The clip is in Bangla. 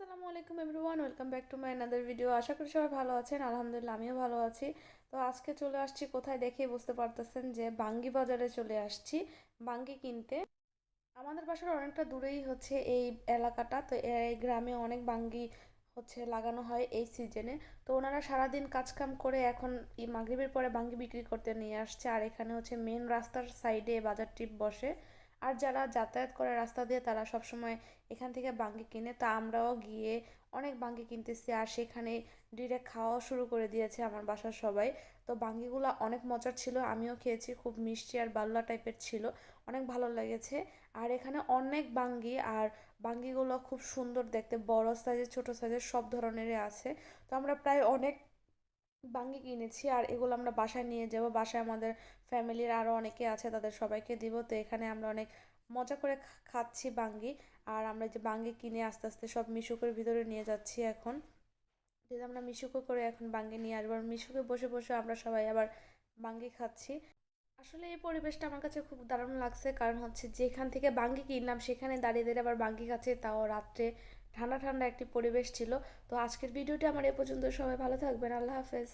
আসসালামু আলাইকুম everyone welcome back to my another video আশা করি সবাই ভালো আছেন, আলহামদুলিল্লাহ আমিও ভালো আছি। তো আজকে চলে আসছি কোথায় দেখে বুঝতে পারতেছেন যে বাঙ্গি বাজারে চলে আসছি, বাঙ্গি কিনতে। আমাদের বাসার অনেকটা দূরেই হচ্ছে এই এলাকাটা, তো এই গ্রামে অনেক বাঙ্গি হচ্ছে লাগানো হয় এই সিজনে তো ওনারা সারাদিন কাজকাম করে এখন এই মাগরিবের পরে বাঙ্গি বিক্রি করতে নিয়ে আসছে, আর এখানে হচ্ছে মেন রাস্তার সাইডে বাজারটি বসে। আর যারা যাতায়াত করে রাস্তা দিয়ে তারা সবসময় এখান থেকে বাঙ্গি কিনে, তা আমরাও গিয়ে অনেক বাঙ্গি কিনতেছি আর সেখানে ডিরেক্ট খাওয়াও শুরু করে দিয়েছে আমার বাসার সবাই। তো বাঙ্গিগুলো অনেক মজার ছিল, আমিও খেয়েছি, খুব মিষ্টি আর বাল্লা টাইপের ছিল, অনেক ভালো লেগেছে। আর এখানে অনেক বাঙ্গি আর বাঙ্গিগুলো খুব সুন্দর দেখতে, বড় সাইজের ছোট সাইজের সব ধরনেরই আছে। তো আমরা প্রায় অনেক বাঙ্গি কিনেছি আর এগুলো আমরা বাসায় নিয়ে যাব। বাসায় আমাদের ফ্যামিলির আরও অনেকে আছে, তাদের সবাইকে দিব। তো এখানে আমরা অনেক মজা করে খাচ্ছি বাঙ্গি। আর আমরা যে বাঙ্গি কিনে আস্তে আস্তে সব মিশুকের ভিতরে নিয়ে যাচ্ছি এখন। যেটা আমরা মিশুকে করে এখন বাঙ্গি নিয়ে আসব, আর মিশুকে বসে বসে আমরা সবাই আবার বাঙ্গি খাচ্ছি। আসলে এই পরিবেশটা আমার কাছে খুব দারুণ লাগছে, কারণ হচ্ছে যেখান থেকে বাঙ্গি কিনলাম, সেখানে দাঁড়িয়ে দাঁড়িয়ে আবার বাঙ্গি খাচ্ছে, তাও রাত্রে ঠান্ডা ঠান্ডা একটি পরিবেশ ছিল। তো আজকের ভিডিওটি আমার এ পর্যন্ত। সবাই ভালো থাকবেন। আল্লাহ হাফেজ।